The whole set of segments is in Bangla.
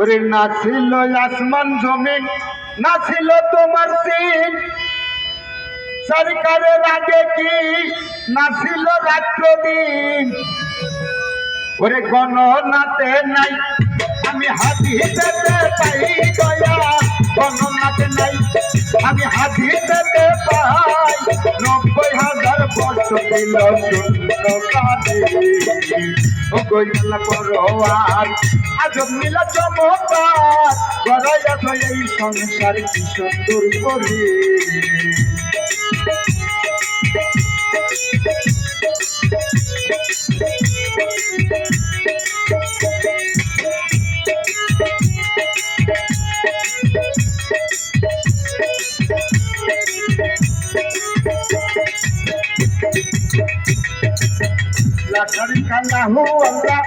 ওরে না ছিল আসমান জমিন, না ছিল তোমার সিন। সরকারের আগে কি? না ছিল রাত্র দিন। ওরে গণনাতে নাই, আমি হাতি পেতে পাই দয়া। গণনাতে নাই, আমি হাতি পেতে পাই। নব্বই হাজার বছর দিল ও গইলা পরোয়ার আজব নীলা চমৎকার। গড়াইয়া এই সংসার কি সুন্দর করে। লাঠার কান্না হো আমরা।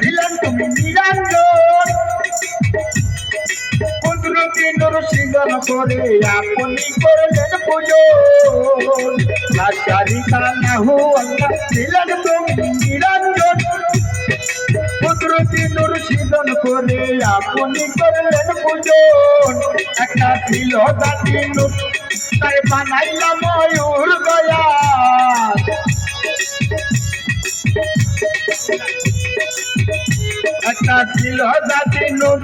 দিলেন তুমি নিরঞ্জন কুদরতি নরসিংহন করে আপনি করলেন পুজো লাঠারি কান্না হো আমরা দিলেন তুমি নিরঞ্জন কুদরতি নরসিংহন করে আপনি করলেন পুজো একটা ছিল দাদি তাই বানাইলাম ময়ূর গয়া। একটা ছিল জাতি নুন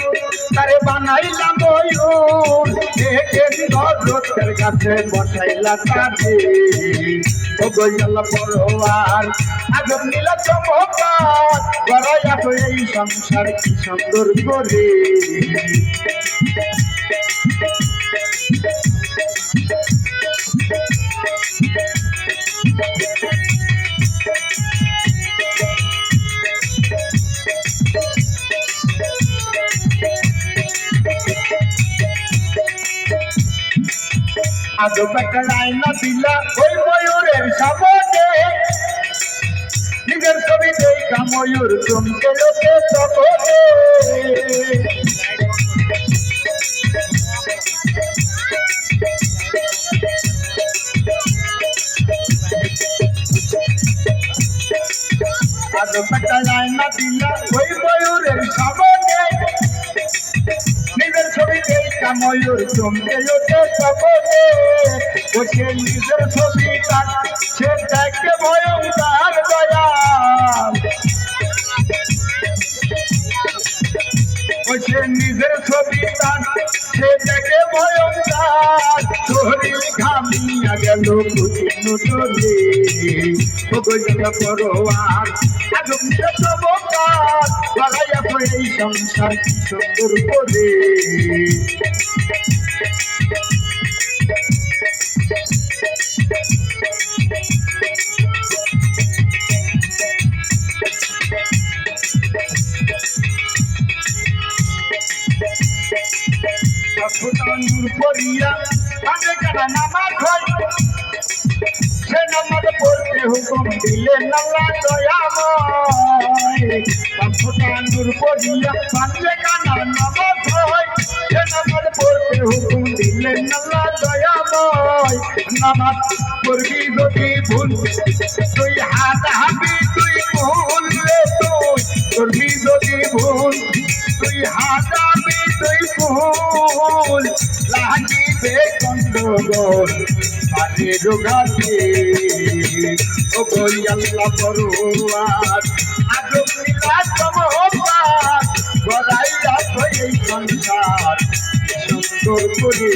তারে বানাইলাম ময়ূর দেখে নজরের কাছে বসাইলা কাছে ও গইয়ালা পরোয়ার, আজব নীলা চমকার গড়াইয়া এই সংসার কি সুন্দর করে। আজব একটা আয়না দিলা, ওই ময়ূরের সামনে। নিজের ছবি দেখা ময়ূর চমকে লোকে তপনে আজব একটা আয়না দিলা, ওই ময়ূরের সামনে। ময়ূর চমকে ওঠে তপনে ওকে নিজের ছবি তার সে দেখে ভয়ঙ্কর। শরীর ঘামিয়া গেল চলে ও গজা পরোয়ার আগুন চমকার গলাইয়া তো এই সংসার সুন্দর করে ফুটানুর পড়িয়া আগে কানা নামাজ হয় সে নামাজ পড়তে হুকুম দিলেন আল্লাহ দয়াময় ফুটানুর পড়িয়া আগে কানা নামাজ হয়। সে নামাজ পড়তে হুকুম দিলেন আল্লাহ দয়াময় নামাজ পড়বি যদি ভুল, তুই হাত হাবি, তুই ভুল রে তুই। করবি যদি ভুল, তুই হাত হাবি, তুই ভুল। লাগিবে গন্ডগোল, আরে রোগাতে। ও বই আল্লাহ পরোয়ার আজব নীলা চমৎকার গড়াইয়া এই সংসার সুন্দর করে।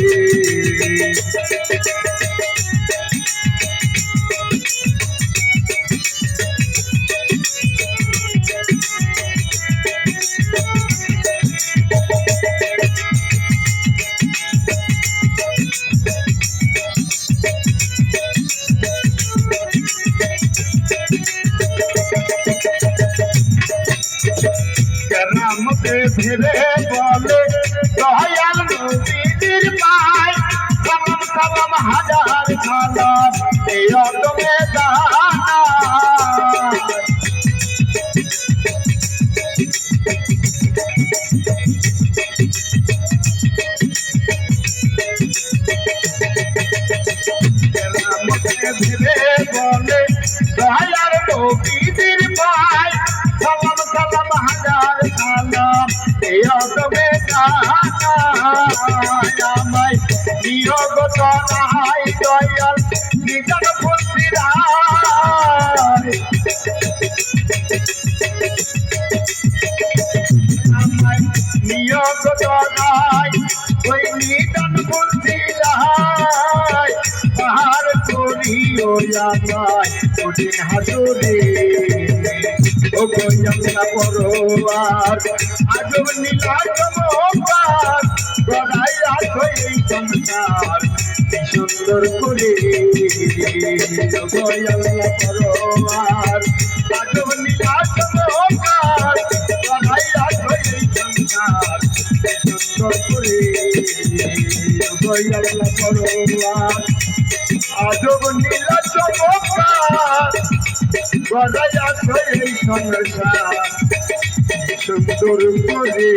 কেরামতে ফিরে বলে, দয়াল নবীর পায় সালাম সালাম হাজার সালাম এই অদমে দানা ফিরে বলে, দয়াল নবীর নাই দয়াল নিজন ফুলসিরায় আমায় নিয়োগ নাই ওই নিজন ফুলসিরায় পাহাড় করিও আমায়, কঠিন হাজরে। ও গোয়ঙ্গা পরোয়ার কি সুন্দর করে আজব নীলাচল পার গড়াই রাখো এই সংসার। কি সুন্দর করে ও গোয়ঙ্গা পরোয়ার আজব নীলাচল পার গড়াই রাখো এই সংসার। সুন্দর করে